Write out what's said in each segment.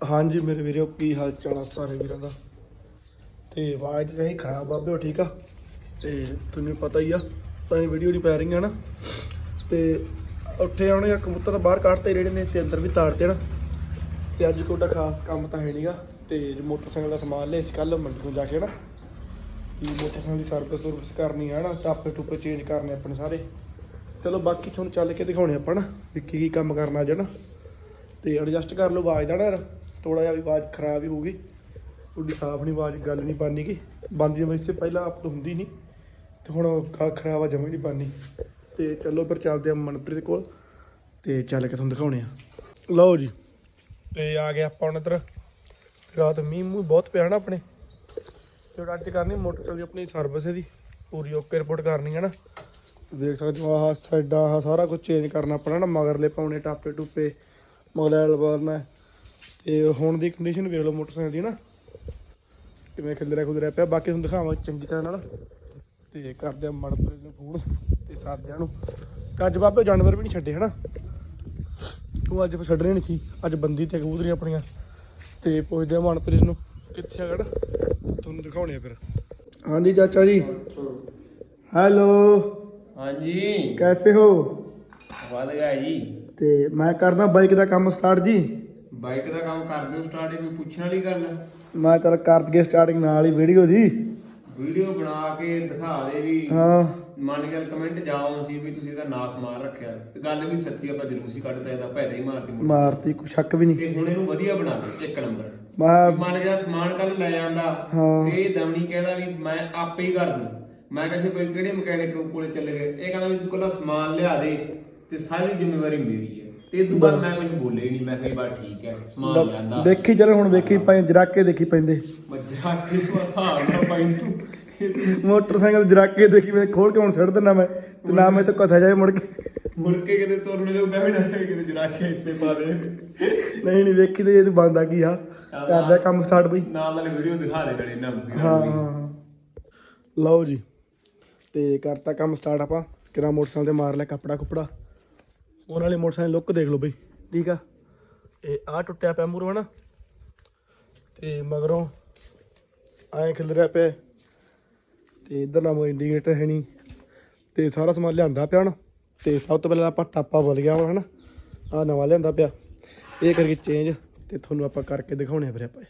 ਹਾਂਜੀ ਮੇਰੇ ਵੀਰੋ, ਕੀ ਹਾਲ ਚਾਲ ਆ ਸਾਰੇ ਵੀਰਾਂ ਦਾ? ਤੇ ਆਵਾਜ਼ ਤਾਂ ਨਹੀਂ ਖਰਾਬ ਬਾਬਿਓ ਠੀਕ ਆ? ਤੇ ਤੁਹਾਨੂੰ ਪਤਾ ਹੀ ਆ, ਤਾਂ ਇਹ ਵੀਡੀਓ ਨਹੀਂ ਪੈ ਰਹੀਆਂ ਨਾ, ਤੇ ਉੱਠੇ ਆਉਣੇ ਆ ਕਬੂਤਰ ਤਾਂ ਬਾਹਰ ਕੱਢਤੇ ਜਿਹੜੇ ਨੇ ਤੇ ਅੰਦਰ ਵੀ ਤਾੜਤੇ ਨਾ ਤੇ ਅੱਜ ਕੋਡਾ ਖਾਸ ਕੰਮ ਤਾਂ ਹੈ ਨਹੀਂਗਾ, ਤੇ ਜੋ ਮੋਟਰਸਾਈਕਲ ਦਾ ਸਮਾਨ ਲਿਆ ਸੀ ਕੱਲ ਮੰਡੀ ਤੋਂ ਜਾ ਕੇ ਨਾ ਕਿ ਮੋਟਰਸਾਈਕਲ ਦੀ ਸਰਵਿਸ ਸਰਵਿਸ ਕਰਨੀ ਆ ਨਾ, ਟਾਪੇ ਟੂਪੇ ਚੇਂਜ ਕਰਨੇ ਆਪਣੇ ਸਾਰੇ। ਚਲੋ ਬਾਕੀ ਤੁਹਾਨੂੰ ਚੱਲ ਕੇ ਦਿਖਾਉਣੇ ਆਪਾਂ ਨਾ, ਵੀ ਕੀ ਕੀ ਕੰਮ ਕਰਨਾ ਅੱਜ ਨਾ। ਤੇ ਐਡਜਸਟ ਕਰ ਲਓ ਆਵਾਜ਼ ਦਾ ਨਾ ਯਾਰ। ਥੋੜਾ ਜਿਹਾ ਵੀ ਆਵਾਜ਼ ਖਰਾਬ ਹੀ ਹੋਊਗੀ। ਤੁਹਾਡੀ ਸਾਫ਼ ਨਹੀਂ ਆਵਾਜ਼, ਗੱਲ ਨਹੀਂ ਬਣਨੀ ਗੀ। ਬੰਦੀ ਵੈਸੇ ਪਹਿਲਾਂ ਆਪ ਤੋਂ ਹੁੰਦੀ ਨਹੀਂ, ਤੇ ਹੁਣ ਗੱਲ ਖਰਾਬ ਆ, ਜਮੀ ਨਹੀਂ ਬਣਨੀ। ਤੇ ਚਲੋ ਫਿਰ ਚੱਲਦੇ ਆ ਮਨਪ੍ਰੀਤ ਕੋਲ, ਤੇ ਚੱਲ ਕੇ ਤੁਹਾਨੂੰ ਦਿਖਾਉਣੇ ਆ। ਲਓ ਜੀ, ਤੇ ਆ ਗਿਆ ਆਪਾਂ ਹੁਣ ਇੱਧਰ। ਰਾਤ ਮੀਂਹ ਮੂੰਹ ਬਹੁਤ ਪਿਆ ਨਾ ਆਪਣੇ। ਤੇ ਅੱਜ ਕਰਨੀ ਮੋਟਰਸਾਈਕਲ ਦੀ ਆਪਣੀ ਸਰਵਿਸ ਇਹਦੀ। ਪੂਰੀ ਓਕੇ ਰਿਪੋਰਟ ਕਰਨੀ ਹੈ ਨਾ। ਦੇਖ ਸਕਦੇ ਹੋ ਆਹ ਸਾਈਡਾਂ ਆਹ ਸਾਰਾ ਕੁਝ ਚੇਂਜ ਕਰਨਾ ਆਪਣਾ ਨਾ। ਮਗਰਲੇ ਪਾਉਣੇ ਟਾਪੇ ਟੂਪੇ ਮੋਬਾਈਲ ਵਰਨਾ ਤੇ ਹੁਣ ਦੀ ਕੰਡੀਸ਼ਨ ਵੇਖ ਲਓ ਮੋਟਰਸਾਈਕਲ ਦੀ ਨਾ। ਕਿਵੇਂ ਖਿਲਰਿਆ ਖੁਲਰਿਆ ਪਿਆ। ਬਾਕੀ ਤੁਹਾਨੂੰ ਦਿਖਾਵਾਂ ਚੰਗੀ ਤਰ੍ਹਾਂ ਨਾਲ। ਤੇ ਕਰਦੇ ਆ ਮਨਪ੍ਰੀਤ ਨੂੰ ਫੋਨ ਤੇ ਸਾਥੀਆਂ ਨੂੰ। ਤੇ ਅੱਜ ਬਾਬੇ ਜਾਨਵਰ ਵੀ ਨਹੀਂ ਛੱਡੇ ਹਨਾ? ਉਹ ਅੱਜ ਫਿਰ ਛੱਡਣੇ ਨਹੀਂ ਸੀ। ਅੱਜ ਬੰਦੀ ਤੇ ਕਬੂਤਰੀਆਂ ਆਪਣੀਆਂ। ਤੇ ਪੁੱਛਦੇ ਆ ਮਨਪ੍ਰੀਤ ਨੂੰ ਕਿੱਥੇ ਆ ਗੜ? ਤੁਹਾਨੂੰ ਦਿਖਾਉਣੇ ਆ ਫਿਰ। ਹਾਂਜੀ ਚਾਚਾ ਜੀ। ਹੈਲੋ। ਹਾਂਜੀ। ਕੈਸੇ ਹੋ? ਵਧ ਗਿਆ ਜੀ। ਤੇ ਮੈਂ ਕਰਦਾ ਬਾਈਕ ਦਾ ਕੰਮ ਸਟਾਰਟ ਜੀ। ਬਾਈਕ ਦਾ ਕੰਮ ਕਰ ਦਿਓ ਸਟਾਰਟ ਕੋਈ ਪੁੱਛਣ ਵਾਲੀ ਗੱਲ? ਹੈ ਮੈਂ ਚਲ ਕਰ ਦਈਏ ਸਟਾਰਟਿੰਗ ਨਾਲ ਹੀ ਵੀਡੀਓ ਦੀ ਵੀਡੀਓ ਬਣਾ ਕੇ ਦਿਖਾ ਦੇ ਵੀ ਹਾਂ। ਮੰਨ ਕੇ ਕਮੈਂਟ ਜਾਓ ਸੀ ਵੀ ਤੁਸੀਂ ਇਹਦਾ ਨਾਸ ਮਾਰ ਰੱਖਿਆ। ਤੇ ਗੱਲ ਵੀ ਸੱਚੀ ਆਪਾਂ ਜਲੂਸੀ ਕੱਢਤਾ ਇਹਦਾ ਭੈਦਾ ਹੀ ਮਾਰਤੀ ਮੁੜ ਮਾਰਤੀ ਕੋਈ ਸ਼ੱਕ ਵੀ ਨਹੀਂ। ਤੇ ਹੁਣ ਇਹਨੂੰ ਵਧੀਆ ਬਣਾ ਦੇ ਇੱਕ ਨੰਬਰ ਮੈਂ ਮੰਨ ਗਿਆ ਸਮਾਨ ਕੱਲ ਲੈ ਜਾਂਦਾ ਹਾਂ। ਤੇ ਇਹ ਦਮਣੀ ਕਹਿੰਦਾ ਵੀ ਮੈਂ ਆਪੇ ਹੀ ਕਰ ਦੂੰ। ਮੈਂ ਕਿਸੇ ਕੋਈ ਕਿਹੜੇ ਮਕੈਨਿਕ ਕੋਲੇ ਚੱਲੇ ਗਏ? ਇਹ ਕਹਿੰਦਾ ਵੀ ਤੂੰ ਕੱਲਾ ਸਮਾਨ ਲਿਆ ਦੇ ਤੇ ਸਾਰੀ ਜ਼ਿੰਮੇਵਾਰੀ ਮੇਰੀ ਹੈ ਤੇ ਇਹ ਤੋਂ ਬਾਅਦ ਮੈਂ ਕੁਝ ਬੋਲੇ ਹੀ ਨਹੀਂ। ਮੈਂ ਕਿਹਾ ਬਾ ਠੀਕ ਹੈ ਸਮਾਨ ਲਿਆਂਦਾ ਦੇਖੀ ਚਲੋ ਹੁਣ ਵੇਖੀ ਪੈ ਜਰਾਕੇ ਦੇਖੀ ਪੈਂਦੇ। ਮਜਰਾ ਕੇ ਹਿਸਾਬ ਨਾ ਪਾਈ ਤੂੰ। ਮੋਟਰਸਾਈਕਲ ਜਰਾਕੇ ਦੇਖੀ ਮੈਂ ਖੋਲ ਕੇ ਹੁਣ ਛੱਡ ਦਿੰਦਾ ਮੈਂ। ਤੇ ਨਾ ਮੈਂ ਤਾਂ ਕਥਾ ਜਾਏ ਮੁੜ ਕੇ ਮੁੜ ਕੇ ਕਿਤੇ ਤੁਰਨ ਜੋਗਾ ਵੀ ਨਾ ਕਿਤੇ ਜਰਾ ਕੇ ਹਿੱਸੇ ਪਾ ਦੇ। ਨਹੀਂ ਨਹੀਂ ਵੇਖੀ ਤੇ ਇਹ ਤਾਂ ਬੰਦਾ ਕੀ ਆ। ਕਰਦਾ ਕੰਮ ਸਟਾਰਟ ਬਈ। ਨਾਲ ਨਾਲ ਵੀਡੀਓ ਦਿਖਾ ਦੇ ਗੜੇ ਨਾ ਹਾਂ ਹਾਂ ਹਾਂ। ਲਓ ਜੀ ਤੇ ਕਰਤਾ ਕੰਮ ਸਟਾਰਟ ਆਪਾਂ। ਕਿਰਾ ਮੋਟਰਸਾਈਕਲ ਤੇ ਮਾਰ ਲਿਆ ਕੱਪੜਾ ਕੁਪੜਾ ਉਹਨਾਂ ਵਾਲੇ ਮੋਟਰਸਾਈਕਲ ਲੁੱਕ ਦੇਖ ਲਓ ਬਈ, ਠੀਕ ਆ? ਇਹ ਆ ਟੁੱਟਿਆ ਪਿਆ ਮੂਰਵਾ ਨਾ ਤੇ ਮਗਰੋਂ ਐਂ ਖਿਲ ਰਿਹਾ ਪਿਆ। ਤੇ ਇਧਰ ਨਾ ਮੋ ਇੰਡੀਕੇਟਰ ਹੈ ਨਹੀਂ। ਤੇ ਸਾਰਾ ਸਮਾਨ ਲਿਆਂਦਾ ਪਿਆ ਹੁਣ ਤੇ ਸਭ ਤੋਂ ਪਹਿਲਾਂ ਆਪਾਂ ਟਾਪਾ ਬੋਲ ਗਿਆ ਵਾ ਹਨਾ? ਆ ਨਵਾਂ ਲਿਆਂਦਾ ਪਿਆ। ਇਹ ਕਰਕੇ ਚੇਂਜ ਤੇ ਤੁਹਾਨੂੰ ਆਪਾਂ ਕਰਕੇ ਦਿਖਾਉਣੇ ਆ ਫਿਰ ਆਪਾਂ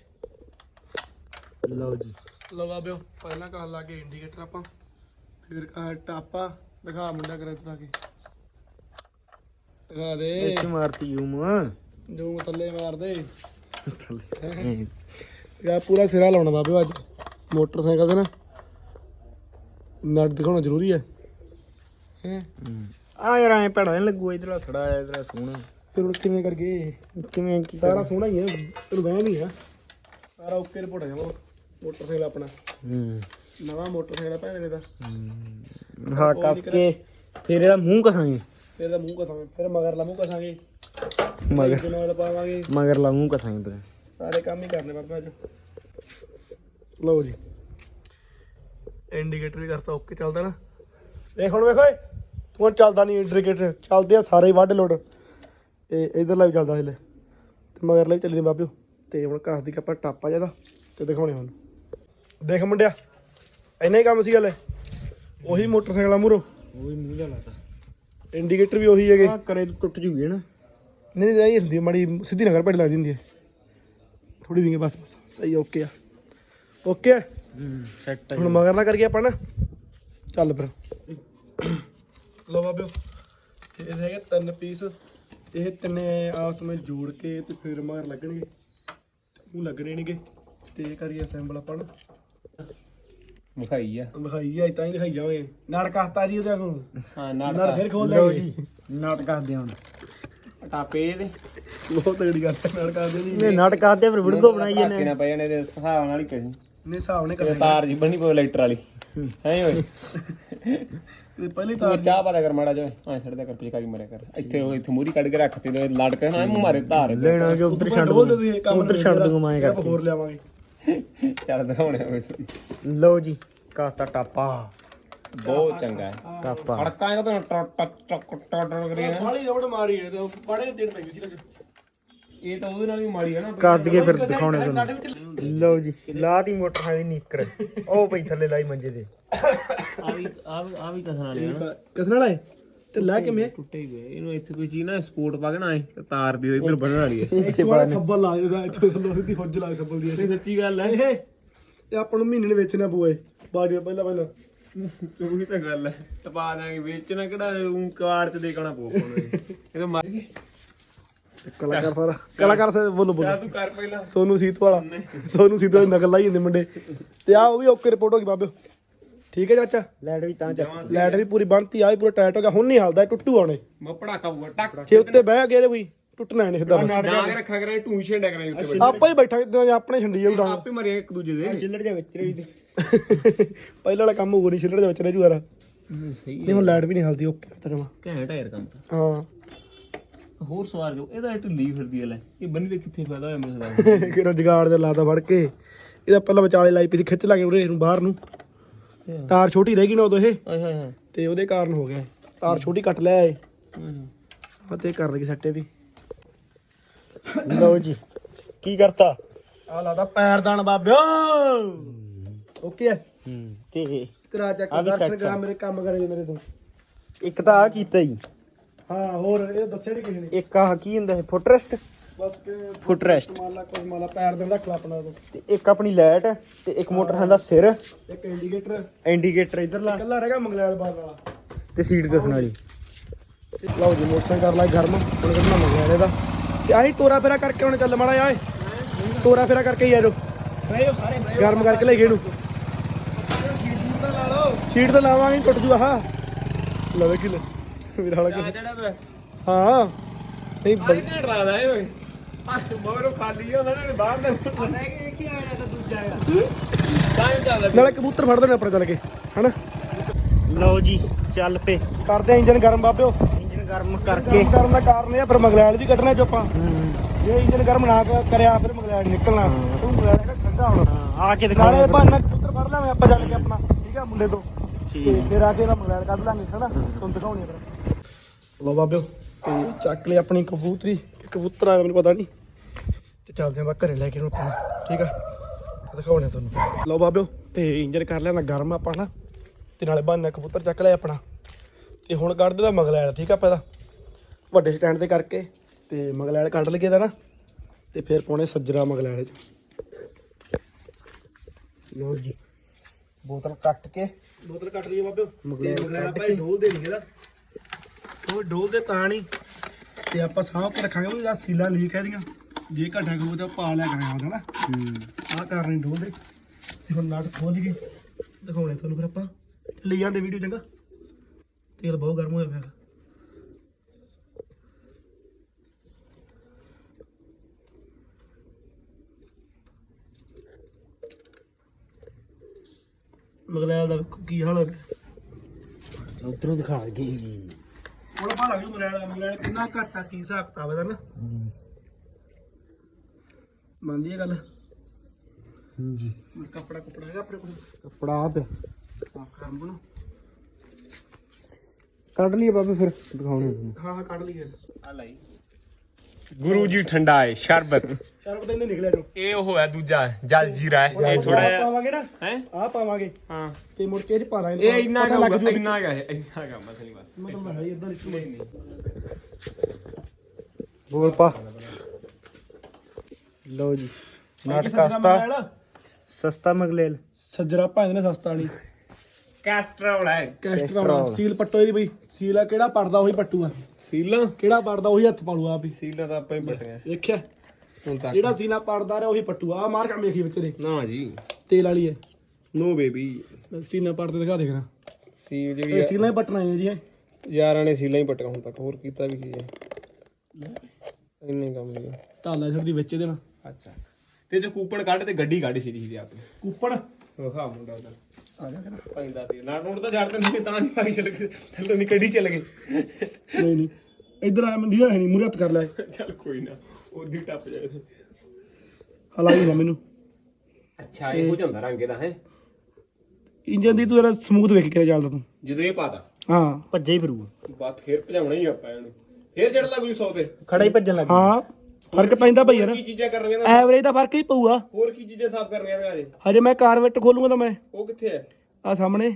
ਲਓ ਜੀ। ਲਵਾ ਬਾਬਿਓ, ਪਹਿਲਾਂ ਕਰ ਲਾ ਕੇ ਇੰਡੀਕੇਟਰ ਆਪਾਂ। ਫਿਰ ਟਾਪਾ ਦਿਖਾ ਮੁੰਡਾ ਕਰੇ ਤਾ ਕੇ। ਦਿਖਾ ਦੇ। ਇੱਥੇ ਮਾਰਤੀ ਜੂਮ। ਜੋ ਥੱਲੇ ਮਾਰ ਦੇ। ਯਾ ਪੂਰਾ ਸਿਰਾ ਲਾਉਣਾ ਬਾਬਿਓ ਅੱਜ। ਮੋਟਰਸਾਈਕਲ ਤੇ ਨਾ। ਨਟ ਦਿਖਾਉਣਾ ਜ਼ਰੂਰੀ ਹੈ? ਹੈ। ਆ ਯਾਰ ਐ ਭੜਾ ਨਹੀਂ ਲੱਗੂ ਇਧਰਲਾ ਥੜਾ ਆ ਇਧਰਲਾ ਸੋਹਣਾ। ਫਿਰ ਹੁਣ ਕਿਵੇਂ ਕਰਗੇ ਕਿਵੇਂ ਕੀ ਸਾਰਾ ਸੋਹਣਾ ਹੀ ਹੈ ਤੈਨੂੰ ਵਹਿਮ ਹੀ ਆ। ਸਾਰਾ ਓਕੇ ਰਿਪੋਰਟ ਆ ਜਾਵਾ। ਮੋਟਰਸਾਈਕਲ ਆਪਣਾ। ਹੂੰ। ਨਵਾਂ ਮੋਟਰਸਾਈਕਲ ਭੈਣ ਨੇ ਦਾ। ਹਾਂ। ਕੱਸ ਕੇ ਫਿਰ ਇਹਦਾ ਮੂੰਹ ਕਸਾਂਗੇ ਫਿਰ ਇਹਦਾ ਮੂੰਹ ਕਸਾਂਗੇ। ਫਿਰ ਮਗਰਲਾ ਮੂੰਹ ਕਸਾਂਗੇ। ਮਗਰ ਪਾਵਾਂਗੇ। ਮਗਰ ਲਾ ਮੂੰਹ ਕਸਾਂਗੇ ਫਿਰ ਸਾਰੇ ਕੰਮ ਹੀ ਕਰਨੇ ਬਾਬਾ ਅੱਜ ਲਓ ਜੀ। ਇੰਡੀਕੇਟਰ ਵੀ ਕਰਤਾ ਓਕੇ ਚੱਲਦਾ ਨਾ? ਦੇਖ ਹੁਣ ਵੇਖ ਓਏ ਤੂੰ ਹੁਣ ਚੱਲਦਾ ਨਹੀਂ ਇੰਡੀਕੇਟਰ ਚੱਲਦੇ ਆ ਸਾਰੇ ਹੀ ਵੱਢ ਲੋਡ। ਤੇ ਇਧਰਲਾ ਵੀ ਚੱਲਦਾ ਹਲੇ। ਤੇ ਮਗਰਲਾ ਵੀ ਚੱਲਦੀ ਬਾਬਿਓ। ਤੇ ਹੁਣ ਘਰ ਦੀ ਆਪਾਂ ਟਾਪਾ ਜ਼ਿਆਦਾ ਤੇ ਦਿਖਾਉਣੇ ਹੁਣ। ਦੇਖ ਮੁੰਡਿਆ ਇੰਨਾ ਹੀ ਕੰਮ ਸੀ ਹਲੇ। ਉਹੀ ਮੋਟਰਸਾਈਕਲ ਆ ਮੂਰੋ ਉਹ ਮੂੰਹ ਜਾ ਲਾਤਾ ਇੰਡੀਕੇਟਰ ਵੀ ਉਹੀ ਹੈਗੇ। ਆ ਕਰੇ ਟੁੱਟ ਜੂਗੀ ਨਾ। ਨਹੀਂ ਨਹੀਂ ਇਹ ਹੁੰਦੀ ਆ, ਮਾੜੀ ਸਿੱਧੀ ਨਗਰ ਪੇਟ ਲੱਗਦੀ ਹੁੰਦੀ ਹੈ ਥੋੜੀ ਵਿੰਗੇ ਬਸ ਬਸ ਸਹੀ ਓਕੇ ਆ। ਓਕੇ ਆ? ਹੂੰ ਸੈੱਟ ਹੁਣ ਮਗਰ ਨਾ ਕਰੀਏ ਆਪਾਂ ਨਾ। ਚੱਲ ਫਿਰ। ਲੋ ਬਾਬਿਓ ਤੇ ਇਹ ਹੈਗੇ ਤਿੰਨ ਪੀਸ ਇਹ ਤਿੰਨੇ ਆਪਸ ਵਿੱਚ ਜੋੜ ਕੇ ਤੇ ਫਿਰ ਮਗਰ ਲੱਗਣਗੇ। ਉਹ ਲੱਗਣੇ ਨੇਗੇ। ਤੇ ਇਹ ਕਰੀਏ ਅਸੈਂਬਲ ਆਪਾਂ ਨਾ। ਵਿਖਾਈ ਆ। ਵਿਖਾਈ ਆ ਤਾਂ ਹੀ ਦਿਖਾਈ ਜਾਵਾਂਗੇ ਨਾਲ ਕਹਤਾ ਜੀ ਉਹਦੇ ਕੋਲ। ਹਾਂ ਨਾਲ ਨਾਟਕ ਫਿਰ ਖੋਲ ਲਓ ਜੀ ਨਾਟ ਕਰਦੇ ਹੁਣ। ਟਾਪੇ ਦੇ ਬਹੁਤ ਤਗੜੀ ਗੱਲ ਹੈ ਨਾਲ ਕਰਦੇ ਨਹੀਂ। ਨੇ ਨਾਟ ਕਰਦੇ ਫਿਰ ਵੀਡੀਓ ਬਣਾਈ ਜਾਂਦੇ ਨਾ ਪਏ ਨੇ ਦੇ ਹਿਸਾਬ ਨਾਲ ਹੀ ਕਹੀ। ਨੇ ਹਿਸਾਬ ਨੇ ਤੇ ਕਰਨਾ ਤਾਰ ਜੀ ਬਣੀ ਪਈ ਲਾਈਟਰ ਵਾਲੀ। ਹੈ ਓਏ? ਤੇ ਪਹਿਲੀ ਤੂੰ ਤਾਰ ਚਾਹ ਪਤਾ ਕਰ ਮਾੜਾ ਜੋ ਐ ਛੱਡਦਾ ਕਰ ਪਿਚਕਾਰੀ ਮਾਰਿਆ ਕਰ। ਇੱਥੇ ਉਹ ਇੱਥੇ ਮੂਰੀ ਕੱਢ ਕੇ ਰੱਖਤੀ ਤੇ ਲੜ ਕੇ ਨਾ ਮੂੰਹ ਮਾਰੇ ਧਾਰ ਲੈਣਾ ਜੋ ਉਧਰ ਛੱਡ ਬੋਲ ਦੇ ਤੁਸੀਂ ਇਹ ਕੰਮ ਉਧਰ ਛੱਡ ਦੂੰਗਾ ਮੈਂ ਕਰਕੇ। ਹੋਰ ਲਿਆਵਾਂਗੇ। ਚੱਲ ਦਿਖਾਉਣੇ ਹੋਏ ਲਓ ਜੀ ਕਾਤਾ ਟਾਪਾ। ਬਹੁਤ ਚੰਗਾ ਹੈ। ਟਾਪਾ। ਅੜਕਾਂ ਇਹਦਾ ਤਾਂ ਟਕ ਟਕ ਟਕ ਟਕ ਕਰੀ ਨਾ ਬਾਲੀ ਰੋਡ ਮਾਰੀ ਹੈ ਤੇ ਬੜੇ ਦਿਨ ਪੈ ਗਈ ਸੀ ਇਹ ਤਾਂ ਉਹਦੇ ਨਾਲ ਵੀ ਮਾੜੀ ਹੈ ਨਾ। ਕਰ ਦਈਏ ਫਿਰ ਦਿਖਾਉਣੇ ਤੁਹਾਨੂੰ। ਲਓ ਜੀ ਲਾਤੀ ਮੋਟਰ ਦੀ ਨੀਕਰ। ਉਹ ਪਈ ਥੱਲੇ ਲਾਈ ਮੰਜੇ ਤੇ। ਆ ਵੀ ਆ ਵੀ ਆ ਕਸਣ ਵਾਲੇ ਆ ਕਿਸ ਨਾਲ ਆਏ ਤੇ ਲੈ ਕੇ ਮੈਂ ਟੁੱਟੇ ਹੀ ਪਏ ਇਹਨੂੰ ਇੱਥੇ ਕੋਈ ਚੀਜ਼ ਨਾ ਸਪੋਰਟ ਪਾ ਕੇ ਨਾ ਐ ਤਾਰ ਦੀ ਇੱਧਰ ਬੰਨਣ ਵਾਲੀ ਹੈ। ਇੱਥੇ ਵਾਲਾ ਥੱਬਲ ਲਾ ਦੇਦਾ ਇੱਥੇ ਲੋਹੇ ਦੀ ਹੁੱਜ ਲਾ ਥੱਬਲ ਦੀ ਇਹ ਸੱਚੀ ਗੱਲ ਹੈ। ਇਹ ਇਹ ਆਪਾਂ ਨੂੰ ਮਹੀਨੇ ਨੇ ਵੇਚਣਾ ਪੂਏ ਬਾਡੀ ਪਹਿਲਾਂ ਪਹਿਲਾਂ। ਚੁਗਲੀ ਤਾਂ ਗੱਲ ਹੈ। ਟਪਾ ਦਾਂਗੇ ਵੇਚਣਾ ਕਿਹੜਾ ਊਂ ਕਾਰ ਚ ਦੇਖਣਾ ਪਊ ਇਹ। ਤਾਂ ਮਰ ਗਏ। ਕਲਾਕਾਰ ਸਾਰਾ ਕਲਾਕਾਰ ਸੇ ਬੋਲੋ ਬੋਲੋ। ਤੂੰ ਕਰ ਪਹਿਲਾਂ। ਸੋਨੂ ਸੀਤ ਵਾਲਾ। ਸੋਨੂ ਸੀਤ ਵਾਲੀ ਨਕਲ ਲਾਈ ਜਾਂਦੇ ਮੁੰਡੇ। ਤੇ ਆ ਉਹ ਵੀ ਓਕੇ ਰਿਪੋਰਟ ਹੋ ਗਈ ਬਾਬਿਓ ਠੀਕ ਹੈ ਚਾਚਾ? ਲੈਟ ਵੀ ਤਾਂ ਚੱਕ। ਲੈਟ ਵੀ ਪੂਰੀ ਬੰਨਤੀ ਆ ਵੀ ਪੂਰਾ ਟਾਈਟ ਹੋ ਗਿਆ। ਹੁਣ ਨਹੀਂ ਹਲਦਾ ਇਹ ਟੁੱਟੂ ਆਉਣੇ। ਮੈਂ ਪੜਾਕਾ ਬੂਆ ਟੱਕ। ਜੇ ਉੱਤੇ ਬਹਿ ਗਏ ਵੀ। ਟੁੱਟਣਾ ਨਹੀਂ ਸਿੱਧਾ ਬਸ। ਡਾਂਗ ਰੱਖਾ ਕਰਾਂ ਟੂੰ ਛੇਂਡਾ ਕਰਾਂ ਉੱਤੇ ਬੈਠ ਆਪਾਂ ਹੀ ਬੈਠਾ ਕਿਤੇ ਆਪਣੇ ਛੰਡੀ ਜਾਊ ਡਾਂਗ। ਆਪੇ ਮਰੇ ਇੱਕ ਦੂਜੇ ਦੇ। ਛਿੱਲੜ ਜਾ ਵਿੱਚ ਰਹੀ ਦੀ। ਪਹਿਲਾਂ ਵਾਲਾ ਕੰਮ ਹੋ ਨਹੀਂ ਛਿੱਲੜ ਦੇ ਵਿੱਚ ਰਹਿ ਜੂ ਯਾਰ। ਸਹੀ ਨਹੀਂ ਹੁਣ ਲਾਈਟ ਵੀ ਨਹੀਂ ਹਲਦੀ ਓਕੇ ਤਾਂ ਜਮਾ। ਘੈਂਟ ਯਾਰ ਕੰਮ ਤਾਂ। ਹਾਂ। ਹੋਰ ਸਵਾਰ ਜੋ ਇਹਦਾ ਇਹ ਢਿੱਲੀ ਫਿਰਦੀ ਹੈ ਲੈ। ਇਹ ਬੰਨੀ ਤੇ ਕਿੱਥੇ ਫਾਇਦਾ ਹੋਇਆ ਮੈਨੂੰ ਲੱਗਦਾ। ਕਿ ਰੋਜ਼ਗਾਰ ਦੇ ਲਾਤਾ ਫੜ ਕੇ। ਇਹਦਾ ਪਹਿਲਾਂ ਵਿਚਾਲੇ ਲਾਈ ਪਈ ਸੀ ਖਿੱਚ ਲਾਗੇ ਉਰੇ ਨੂੰ ਬਾਹਰ ਨੂੰ। ਤਾਰ ਛੋਟੀ ਰਹਿ ਗਈ ਨਾ ਉਦੋਂ ਇਹ। ਆਏ ਹਾਏ ਹਾਏ। ਤੇ ਉਹਦੇ ਕਾਰਨ ਹੋ ਗਿਆ ਇਹ। ਤਾਰ ਛੋਟੀ ਕੱਟ ਲੈ ਆਏ। ਹੂੰ। ਆ ਤੇ ਕਰ ਲਗੀ ਸੱਟੇ ਵੀ। ਲਓ ਜੀ ਕੀ ਕਰਤਾ? ਆ ਲਾਦਾ ਪੈਰਦਾਨ ਬਾਬਿਓ। ਓਕੇ ਹੈ ਹੂੰ ਤੇ ਕਰਾ ਚੱਕ ਵੀ ਦਰਸ਼ਨ set ਕਰਾ ਆ। ਮੇਰੇ ਕੰਮ ਕਰੇ ਜੀ ਮੇਰੇ ਤੋਂ। ਇੱਕ ਤਾਂ ਆ ਕੀਤਾ ਜੀ। ਹਾਂ ਹੋਰ ਇਹ ਦੱਸਿਆ ਨਹੀਂ ਕਿਸੇ ਨੇ। ਇੱਕ ਆਹ ਕੀ ਹੁੰਦਾ ਹੈ ਫੁੱਟਰੈਸਟ? ਬਸ ਕਿ ਫੁੱਟਰੈਸਟ ਮਾਲਾ ਕੁਝ ਮਾਲਾ ਪੈਰ ਦੇ ਰੱਖ ਲਾ ਆਪਣਾ ਤੋਂ ਤੇ ਇੱਕ ਆਪਣੀ ਲਾਈਟ ਤੇ ਇੱਕ ਮੋਟਰ ਦਾ ਸਿਰ। ਇੱਕ ਇੰਡੀਕੇਟਰ ਇੰਡੀਕੇਟਰ ਇਧਰਲਾ। ਇਕੱਲਾ ਰਹਿ ਗਿਆ ਮੰਗਲੈਲ ਬਾਲ ਵਾਲਾ। ਤੇ ਸੀਟ ਦੱਸਣ ਵਾਲੀ ਤੇ ਲਓ ਜੀ ਮੋਟਰਸਾਈਕਲ ਕਰ ਲਾ ਗਰਮ। ਹੁਣ ਕੱਢਣਾ ਮੰਗਿਆ ਇਹਦਾ। ਤੇ ਆਹੀ ਤੋਰਾ ਫੇਰਾ ਕਰਕੇ ਹੁਣ ਚੱਲ ਮਾੜਾ ਆਏ ਤੋਰਾ ਫੇਰਾ ਕਰਕੇ ਯਾਰੋ ਸਾਰੇ ਗਰਮ ਕਰਕੇ ਲੈ ਗਏ ਇਹਨੂੰ ਸੀਟ ਤੇ ਲਾਵਾਂਗੇ ਟੁੱਟ ਜੂ ਆਹ। ਲਵੇ ਕਿ ਮੇਰਾ ਹਾਲ ਆ ਜਿਹੜਾ ਵੇ। ਹਾਂ। ਨਹੀਂ ਨਾ ਡਰਾਦਾ ਏ ਓਏ। ਆ ਮਗਰੋਂ ਖਾਲੀ ਹੁੰਦਾ ਨਾ ਬਾਹਰ ਦਾ ਕੀ ਆਇਆ ਤਾਂ ਦੂਜਾ ਆ। ਤਾਂ ਹੀ ਚੱਲਦਾ ਨਾਲੇ ਕਬੂਤਰ ਫੜ ਦੇਣੇ ਆਪਣੇ ਚੱਲ ਕੇ ਹਨਾ? ਲਓ ਜੀ ਚੱਲ ਪੇ ਕਰਦੇ ਆ ਇੰਜਨ ਗਰਮ ਬਾਬਿਓ। ਇੰਜਨ ਗਰਮ ਕਰਕੇ। ਗਰਮ ਕਰਨ ਦਾ ਕਾਰਨ ਇਹ ਆ ਫਿਰ ਮਗਲੈਲ ਵੀ ਕੱਢਣਾ ਚੋਪਾਂ ਜੇ ਇੰਜਨ ਗਰਮ ਨਾ ਕਰਿਆ ਫਿਰ ਮਗਲੈਲ ਨਿਕਲਣਾ। ਤੂੰ ਮਗਲੈਲ ਦਾ ਠੰਡਾ ਹੋਣਾ। ਆ ਕੇ ਨਾਲੇ ਦਿਖਾਉਣਾ ਬਹਾਨਾ ਕਬੂਤਰ ਫੜ ਲਾਂਗੇ ਆਪਾਂ ਚੱਲ ਕੇ ਆਪਣਾ ਠੀਕ ਆ ਮੁੰਡੇ ਤੋਂ। ਠੀਕ। ਫਿਰ ਆ ਕੇ ਇਹਦਾ ਮਗਲੈਲ ਕੱਢ ਲਾਂਗੇ ਹਨਾ? ਤੁਹਾਨੂੰ ਦਿਖਾਉਣੀ ਆ ਫਿਰ। ਲੋ ਬਾਬਿਓ ਤੇ ਚੱਕ ਲਈ ਆਪਣੀ ਕਬੂਤਰੀ। ਕਬੂਤਰ ਆ ਮੈਨੂੰ ਪਤਾ ਨਹੀਂ। ਚੱਲਦੇ ਆਪਾਂ ਘਰੇ ਲੈ ਕੇ ਨੂੰ ਆਪਣਾ ਠੀਕ ਆ? ਤੇ ਦਿਖਾਉਣੇ ਤੁਹਾਨੂੰ। ਲੋ ਬਾਬਿਓ ਤੇ ਇੰਜਨ ਕਰ ਲਿਆ ਨਾ ਗਰਮ ਆਪਾਂ ਨਾ ਤੇ ਨਾਲੇ ਬਹਾਨਾ ਕਬੂਤਰ ਚੱਕ ਲਿਆ ਆਪਣਾ। ਤੇ ਹੁਣ ਕੱਢ ਦਾ ਮਗਲੈਲ ਠੀਕ ਆ ਆਪਾਂ ਵੱਡੇ ਸਟੈਂਡ ਤੇ ਕਰਕੇ ਤੇ ਮਗਲੈਲ ਕੱਢ ਲਈਏ ਦਾ ਨਾ ਤੇ ਫਿਰ ਪਾਉਣੇ ਸੱਜਰਾ ਮਗਲੈਲ ਚ। ਲਓ ਜੀ ਬੋਤਲ ਕੱਟ ਕੇ ਬੋਤਲ ਕੱਟ ਲਈਏ ਬਾਬਿਓ। ਮਗਲੈਲ ਆਪਾਂ। ਢੋਲ ਦੇ ਨਹੀਂ ਇਹਦਾ ਉਹ ਢੋਲ ਦੇ ਤਾਂ ਨਹੀਂ ਤੇ ਆਪਾਂ ਸਾਂਭ ਕੇ ਰੱਖਾਂਗੇ ਆ ਸੀਲਾਂ ਲੀਕ ਹੈ ਇਹਦੀਆਂ। ਜੇ ਘਟਾ ਕੋ ਤਾਂ ਪਾ ਲਿਆ ਕਰਾਂਗੇ ਉਹਦਾ ਨਾ। ਹੂੰ। ਆਹ ਕਰਨੀ ਢੋਲ ਦੇ ਤੇ ਹੁਣ ਨਟ ਖੋਲ ਗਏ। ਦਿਖਾਉਣੇ ਤੁਹਾਨੂੰ ਫਿਰ ਆਪਾਂ। ਲਈ ਜਾਂਦੇ ਵੀਡੀਓ ਚੰਗਾ। ਤੇਲ ਬਹੁਤ ਗਰਮ ਹੋਇਆ ਪਿਆ। ਮਗਲੈਲ ਦਾ ਕੀ ਹਾਲ ਹੋ ਗਿਆ ਉਧਰੋਂ ਦਿਖਾ ਗਈ ਹੁਣ ਪਾ ਲੱਗ ਜੂ ਮਗਲੈਲ ਮਗਲੈਲ ਕਿੰਨਾ ਘੱਟ ਆ ਕੀ ਹਿਸਾਬ ਕਿਤਾਬ ਇਹਦਾ ਨਾ। ਮੰਨਦੀ ਹੈ ਗੱਲ? ਜੀ ਕੱਪੜਾ ਕੁਪੜਾ ਹੈਗਾ ਆਪਣੇ ਕੋਲ। ਕੱਪੜਾ ਆ ਪਿਆ। ਸਾਫ਼ ਕਰਨ ਬਣਾ ਕੱਢ ਲਈਏ ਬਾਬੇ ਫਿਰ ਦਿਖਾਉਣੇ। ਹਾਂ ਹਾਂ ਕੱਢ ਲਈਏ। ਆ ਲਈ ਗੁਰੂ ਜੀ ਠੰਡਾ ਹੈ ਸ਼ਰਬਤ। ਚਾਰ ਪਤਾ ਇਹਨੇ ਨਿਕਲਿਆ ਜੋ। ਇਹ ਉਹ ਹੈ ਦੂਜਾ ਜਲ ਜੀਰਾ ਹੈ ਇਹ ਥੋੜਾ ਜਿਹਾ। ਪਾਵਾਂਗੇ ਨਾ? ਹੈ? ਆ ਪਾਵਾਂਗੇ। ਹਾਂ। ਤੇ ਮੁੜ ਕੇ ਇਹ ਚ ਪਾ ਦਾਂਗੇ ਇਹ ਇੰਨਾ ਲੱਗ ਕਾ ਜੂ ਇੰਨਾ ਕਾ ਹੈ ਇੰਨਾ ਕਾ ਮਸਲੀ ਬਸ ਮਤਲਬ ਹੈ ਇਦਾਂ ਲਿਖੀ ਨਹੀਂ ਨਹੀਂ। ਬੋਲ ਪਾ। ਲਓ ਜੀ ਨਾਟਕ ਸਸਤਾ ਸਸਤਾ ਮਗਲੇਲ। ਸੱਜਰਾ ਭਾਂਦੇ ਨੇ ਸਸਤਾ ਨਹੀਂ ਕੈਸਟਰੋਲ ਹੈ। ਕੈਸਟਰੋਲ। ਸੀਲ ਪੱਟੋ ਇਹਦੀ ਬਈ। ਸੀਲ ਆ ਕਿਹੜਾ ਪੜਦਾ ਉਹੀ ਪੱਟੂਗਾ? ਸੀਲਾਂ? ਕਿਹੜਾ ਪੜਦਾ ਉਹੀ ਹੱਥ ਪਾਲੂ ਆਪ। ਹੀ ਸੀਲਾਂ ਤਾਂ ਆਪਾਂ ਹੀ ਬਟਿਆ ਵੇਖਿਆ? ਹੁਣ ਤੱਕ। ਜਿਹੜਾ ਸੀਲਾ ਪੜਦਾ ਰਿਹਾ ਉਹੀ ਪੱਟੂਗਾ। ਆ ਮਾਰ ਕੰਮ ਵੇਖੀ ਵਿੱਚ ਦੇ ਨਾ ਜੀ। ਤੇਲ ਵਾਲੀ ਹੈ। No baby. ਸੀਨਾ ਪੜਦੇ ਦਿਖਾ ਦੇਖਣਾ ਸੀ ਇਹ ਜਿਹੜੀ ਸੀਲਾਂ ਹੀ ਪਟਣਾ ਹੈ ਜੀ ਇਹ। ਯਾਰਾਂ ਨੇ ਸੀਲਾਂ ਹੀ ਪਟਿਆ ਹੁਣ ਤੱਕ। ਹੋਰ ਕੀਤਾ ਵੀ ਕੀ ਹੈ? ਇੰਨੇ ਕੰਮ ਨਹੀਂ ਢਾਲਾ ਛੱਡਦੀ ਵਿੱਚ ਇਹਦੇ ਨਾਲ। ਅੱਛਾ। ਤੇ ਜੇ ਕੂਪਨ ਕੱਢ ਤੇ ਗੱਡੀ ਕੱਢ ਛੇੜੀ ਸੀ ਆਪਣੀ ਕੂਪਣ ਵਿਖਾ ਮੁੰਡਾ ਉਹਦਾ ਆ ਗਿਆ ਕਹਿੰਦਾ ਪੈਂਦਾ ਤੇ ਨਾ ਨੋਟ ਤਾਂ ਛੱਡ ਨਹੀਂ ਤਾਂ ਨਹੀਂ ਪਾਈ ਚਲ ਗਏ ਥੱਲੇ ਨਹੀਂ ਕੱਢੀ ਚਲ ਗਏ ਨਹੀਂ ਨਹੀਂ। ਇੱਧਰ ਆ ਮੰਦੀ ਹੈ ਨਹੀਂ ਮੂਰੇ ਹੱਥ ਕਰ ਲੈ। ਚੱਲ ਕੋਈ ਨਾ ਉਹਦੀ ਟੱਪ ਜਾਏ ਤੇ। ਹਲਾਈ ਨਾ ਮੈਨੂੰ। ਅੱਛਾ ਇਹ ਹੋ ਜਾਂਦਾ ਰੰਗ ਇਹਦਾ ਹੈ? ਇੰਜਨ ਦੀ ਤੂੰ ਜਰਾ ਸਮੂਥ ਵੇਖ ਕੇ ਚੱਲਦਾ ਤੂੰ। ਜਦੋਂ ਇਹ ਪਾਤਾ। ਹਾਂ। ਭੱਜੇ ਹੀ ਫਿਰੂਗਾ। ਬਾ ਫੇਰ ਭਜਾਉਣਾ ਹੀ ਆਪਾਂ ਇਹਨੂੰ। ਫੇਰ ਚੜਦਾ ਕੋਈ 100 ਤੇ। ਖੜਾ ਹੀ ਭੱਜਣ ਲੱਗ ਹਾਂ। ਫ਼ਰਕ ਪੈਂਦਾ ਭਾਈ ਯਾਰ। ਕੀ ਚੀਜ਼ਾਂ ਕਰਨੀਆਂ ਨੇ? ਐਵਰੇਜ ਦਾ ਫ਼ਰਕ ਹੀ ਪਊਗਾ। ਹੋਰ ਕੀ ਚੀਜ਼ਾਂ ਸਾਫ਼ ਕਰਨੀਆਂ ਨੇ ਹਜੇ ਹਜੇ ਮੈਂ ਕਾਰਵੇਟ ਖੋਲੂਗਾ ਤਾਂ ਮੈਂ। ਉਹ ਕਿੱਥੇ ਹੈ? ਆ ਸਾਹਮਣੇ।